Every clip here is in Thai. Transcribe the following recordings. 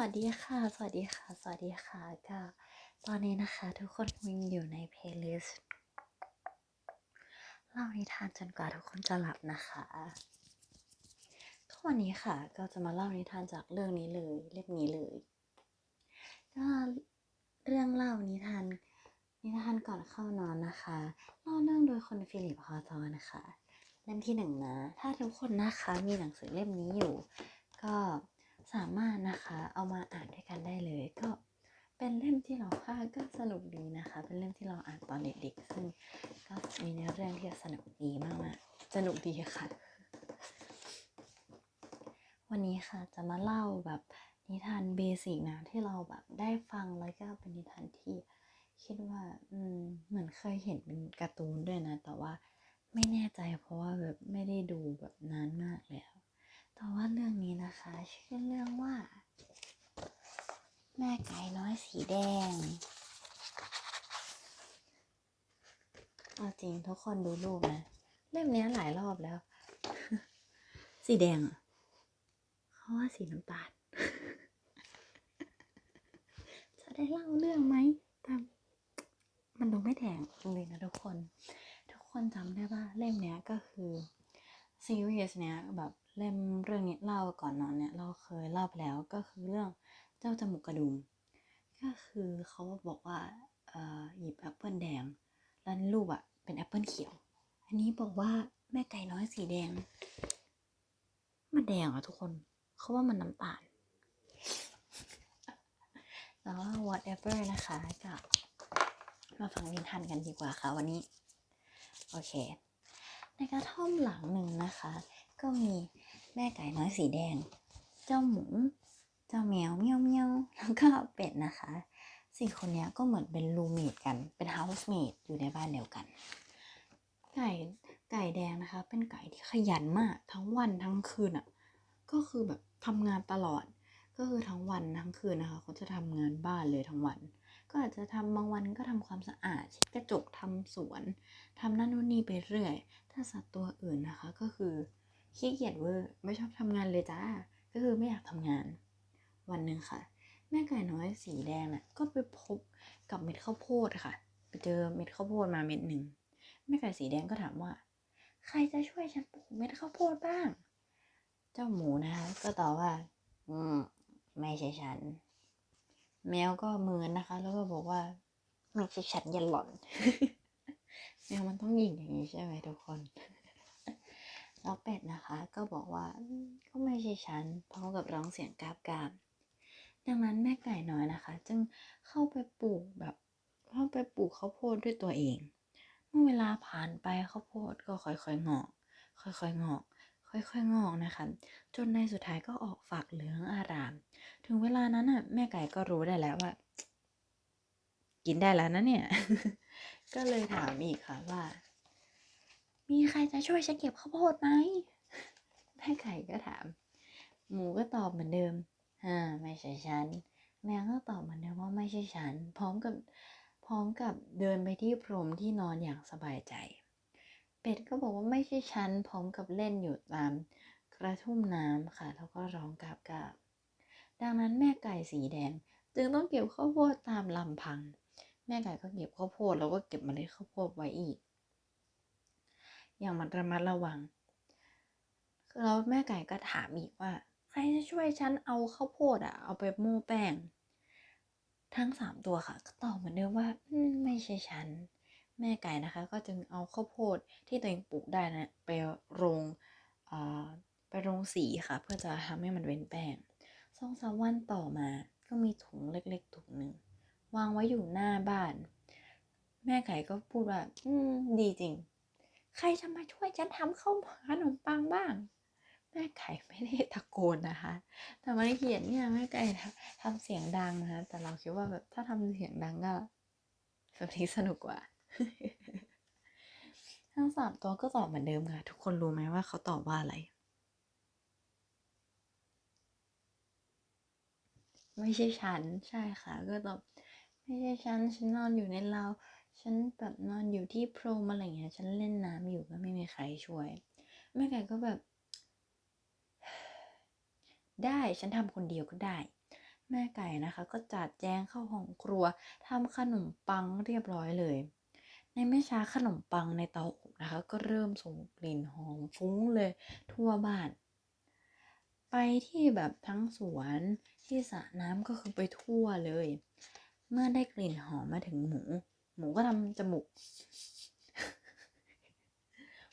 วัสดีค่ะ สวัสดีค่ะ สวัสดีค่ะก็ตอนนี้นะคะ ทุกคนยังอยู่ในเพลย์ลิสต์เล่านิทานจนกว่าทุกคนจะหลับนะคะก็วันนี้ค่ะก็จะมาเล่านิทานจากเรื่องนี้เลยเล่มนี้เลยก็เรื่องเล่านิทานนิทานก่อนเข้านอนนะคะเล่าเรื่องโดยคนฟิลิปฮอตอนะคะเล่มที่หนึ่งนะ ถ้าทุกคนนะคะมีหนังสือเล่มนี้อยู่ ก็ สามารถนะคะเอามาอ่านด้วยกันได้เลย ก็เป็นเล่มที่เราค่าก็สนุกดีนะคะ เป็นเล่มที่เราอ่านตอนเด็กๆ ซึ่งก็มีเนื้อเรื่องที่สนุกดีมากๆ สนุกดีค่ะ วันนี้ค่ะจะมาเล่าแบบนิทานเบสิกนะที่เราแบบได้ฟังแล้วก็เป็นนิทานที่คิดว่าอืมเหมือนเคยเห็นเป็นการ์ตูนด้วยนะ แต่ว่าไม่แน่ใจเพราะว่าแบบไม่ได้ดูแบบนานมากแล้ว แต่ว่าเรื่องนี้นะคะ ชื่อเรื่องว่า แม่ ไก่น้อยสีแดง เอาจริงทุกคนดูรูปนะ เล่มนี้หลายรอบแล้ว สีแดงอะเขาว่าสีน้ำตาล จะได้เล่าเรื่องไหมแต่มันดูไม่แดงเลยนะทุกคน ทุกคนจำได้ว่าเล่มนี้ก็คือซีรีส์เนี้ยแบบเล่มเรื่องนี้เล่าก่อนนอนเนี่ยเราเคยเล่าไปแล้วก็คือเรื่องเจ้าจมูกกระดุม ก็คือเขาบอกว่าหยิบแอปเปิลแดงแล้วรูปอะเป็นแอปเปิลเขียว อันนี้บอกว่าแม่ไก่น้อยสีแดง มันแดงอะทุกคน เขาว่ามันน้ำตาล แล้วว่า whatever นะคะก็มาฟังนิทานกันดีกว่าค่ะวันนี้ โอเค ในกระท่อมหลังหนึ่งนะคะ ก็มีแม่ไก่น้อยสีแดง เจ้าหมู เจ้าแมวเมียวเมียวแล้วก็เป็ดนะคะสี่คนนี้ก็เหมือนเป็นรูเมทกันเป็นเฮาส์เมทอยู่ในบ้านเดียวกัน ไก่ไก่แดงนะคะ เป็นไก่ที่ขยันมาก ทั้งวันทั้งคืนอะก็คือแบบทำงานตลอด ก็คือทั้งวันทั้งคืนนะคะเขาจะทำงานบ้านเลยทั้งวัน ก็อาจจะทำบางวันก็ทำความสะอาดเช็ดกระจกทำสวนทำนั่นนู่นนี่ไปเรื่อย ถ้าสัตว์ตัวอื่นนะคะ ก็คือขี้เกียจเวอร์ไม่ชอบทำงานเลยจ้าก็คือไม่อยากทำงาน วันหนึ่งค่ะ แม่ไก่น้อยสีแดงน่ะก็ไปพบกับเม็ดข้าวโพดค่ะ ไปเจอเม็ดข้าวโพดมาเม็ดหนึ่งแม่ไก่สีแดงก็ถามว่า ใครจะช่วยฉันปลูกเม็ดข้าวโพดบ้าง เจ้าหมูนะคะก็ตอบว่า อืมไม่ใช่ฉัน แมวก็เมือนนะคะ แล้วก็บอกว่าไม่ใช่ฉันอย่าหล่อนแมวมันต้องยิงอย่างนี้ใช่ไหมทุกคนแล้วเป็ดนะคะ ก็บอกว่าก็ไม่ใช่ฉันพร้อมกับร้องเสียงกราบกราม ดังนั้นแม่ไก่น้อยนะคะ จึงเข้าไปปลูกแบบเข้าไปปลูกข้าวโพดด้วยตัวเอง เมื่อเวลาผ่านไปข้าวโพดก็ค่อยๆงอก ค่อยๆงอก ค่อยๆงอกนะคะ จนในสุดท้ายก็ออกฝักเหลืองอาราม ถึงเวลานั้นน่ะแม่ไก่ก็รู้ได้แล้วว่า กินได้แล้วนะเนี่ย ก็เลยถามอีกค่ะว่า มีใครจะช่วยฉันเก็บข้าวโพดไหมแม่ไก่ก็ถาม หมูก็ตอบเหมือนเดิม อ่าไม่ใช่ฉัน แมวก็ตอบเหมือนเดิมว่าไม่ใช่ฉัน พร้อมกับพร้อมกับเดินไปที่พรมที่นอนอย่างสบายใจ เป็ดก็บอกว่าไม่ใช่ฉัน พร้อมกับเล่นอยู่ตามกระทุ่มน้ำค่ะ แล้วก็ร้องกาบกาบดังนั้นแม่ไก่สีแดง จึงต้องเก็บข้าวโพดตามลำพัง แม่ไก่ก็เก็บข้าวโพดแล้วก็เก็บมเมล็ดข้าวโพดไว้อีก อย่างมันระมัดระวังแล้วแม่ไก่ก็ถามอีกว่า ครจะช่วยฉันเอาข้าวโพดอะเอาไปโม่แป้ง ทั้งสามตัวค่ะก็ตอบเหมือนเดิมว่าอืไม่ใช่ฉัน แม่ไก่นะคะ ก็จึงเอาข้าวโพดที่ตัวเองปลูกได้นะไปโรงอ่าไปโรงสีค่ะ เพื่อจะทำให้มันเป็นแป้งสองสามวันต่อมาก็มีถุงเล็กๆถุงหนึ่งวางไว้อยู่หน้าบ้าน แม่ไก่ก็พูดว่า อืม ดีจริง ใครจะมาช่วยฉันทำข้าวขนมปังบ้าง แม่ไก่ไม่ได้ตะโกนนะคะ แต่มันเขียนเนี่ยแม่ไก่ทำเสียงดังนะคะ แต่เราคิดว่าแบบถ้าทำเสียงดังก็แบบนี้สนุกกว่า ทั้งสามตัวก็ตอบเหมือนเดิมค่ะ ทุกคนรู้ไหมว่าเขาตอบว่าอะไร ไม่ใช่ฉัน ใช่ค่ะ ก็ตอบไม่ใช่ฉัน ฉันนอนอยู่ในเรา ฉันแบบนอนอยู่ที่โพรงอะไรเงี้ย ฉันเล่นน้ำอยู่ก็ไม่มีใครช่วย แม่ไก่ก็แบบ ได้ฉันทำคนเดียวก็ได้ แม่ไก่นะคะ ก็จัดแจงเข้าห้องครัวทำขนมปังเรียบร้อยเลย ในไม่ช้าขนมปังในเตาอบนะคะ ก็เริ่มส่งกลิ่นหอมฟุ้งเลยทั่วบ้าน ไปที่แบบทั้งสวนที่สระน้ำก็คือไปทั่วเลย เมื่อได้กลิ่นหอมมาถึงหมู หมูก็ทำจมูก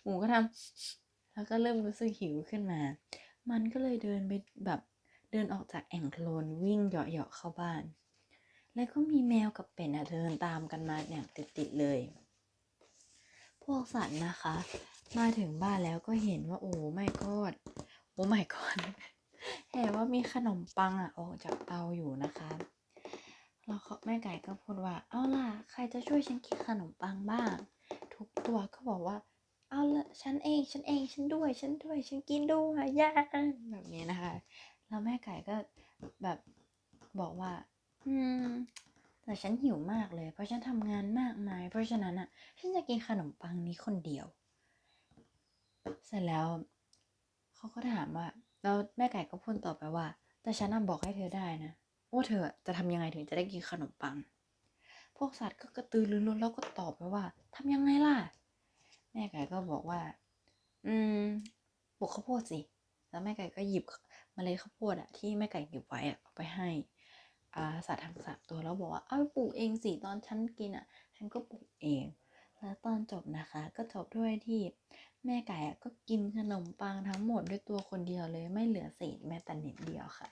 หมูก็ทำแล้วก็เริ่มรู้สึกหิวขึ้นมา มันก็เลยเดินไปแบบเดินออกจากแอ่งโคลนวิ่งเหาะๆเข้าบ้าน แล้วก็มีแมวกับเป็ดอะเดินตามกันมาอย่างติดๆเลย พวกสัตว์นะคะ มาถึงบ้านแล้วก็เห็นว่าโอ้ไม่กอดโอ้ไม่กอดเห็นว่ามีขนมปังอะออกจากเตาอยู่นะคะแล้วเขาแม่ไก่ก็พูดว่า เอาล่ะ ใครจะช่วยฉันกินขนมปังบ้าง ทุกตัวก็บอกว่า เอาละฉันเองฉันเองฉันด้วย ฉันด้วย ฉันกินด้วยย่าแบบนี้นะคะ แล้วแม่ไก่ก็แบบบอกว่า อืม แต่ฉันหิวมากเลย เพราะฉันทำงานมากมาย เพราะฉะนั้นอะ ฉันจะกินขนมปังนี้คนเดียว เสร็จแล้วเขาก็ถามว่า แล้วแม่ไก่ก็พูดต่อไปว่า แต่ฉันน่ะบอกให้เธอได้นะว่าเธอจะทำยังไงถึงจะได้กินขนมปัง พวกสัตว์ก็กระตือรือร้นแล้วก็ตอบไปว่าทำยังไงล่ะ แม่ไก่ก็บอกว่า อืมปลูกข้าวโพดสิ แล้วแม่ไก่ก็หยิบเมล็ดข้าวโพดอะที่แม่ไก่เก็บไว้อะเอาไปให้อาสัตว์ทั้งสามตัวแล้วบอกว่าเอาปปลูกเองสิตอนฉันกินอะฉันก็ปลูกเอง แล้วตอนจบนะคะ ก็จบด้วยที่แม่ไก่อะก็กินขนมปังทั้งหมดด้วยตัวคนเดียวเลยไม่เหลือเศษแม้แต่นิดเดียวค่ะ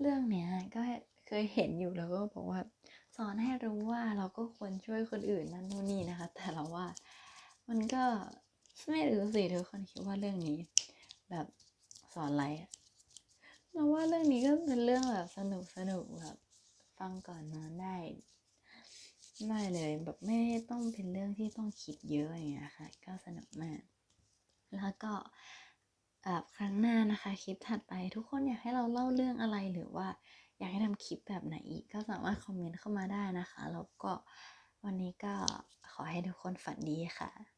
เรื่องเนี้ยก็เคยเห็นอยู่แล้วก็บอกว่า สอนให้รู้ว่าเราก็ควรช่วยคนอื่นนั่นนู่นนี่นะคะ แต่เราว่ามันก็ไม่รู้สิทุกคนคิดว่าเรื่องนี้ แบบสอนอะไรเราว่าเรื่องนี้ก็เป็นเรื่องแบบสนุกสนุกแบบฟังก่อนนอนได้ได้เลยแบบไม่ต้องเป็นเรื่องที่ต้องคิดเยอะอย่างเงี้ยค่ะ ก็สนุกมาก แล้วก็แบบครั้งหน้านะคะคลิปถัดไปทุกคนอยากให้เราเล่าเรื่องอะไรหรือว่า อยากให้ทำคลิปแบบไหนอีกก็สามารถคอมเมนต์เข้ามาได้นะคะ แล้วก็วันนี้ก็ขอให้ทุกคนฝันดีค่ะ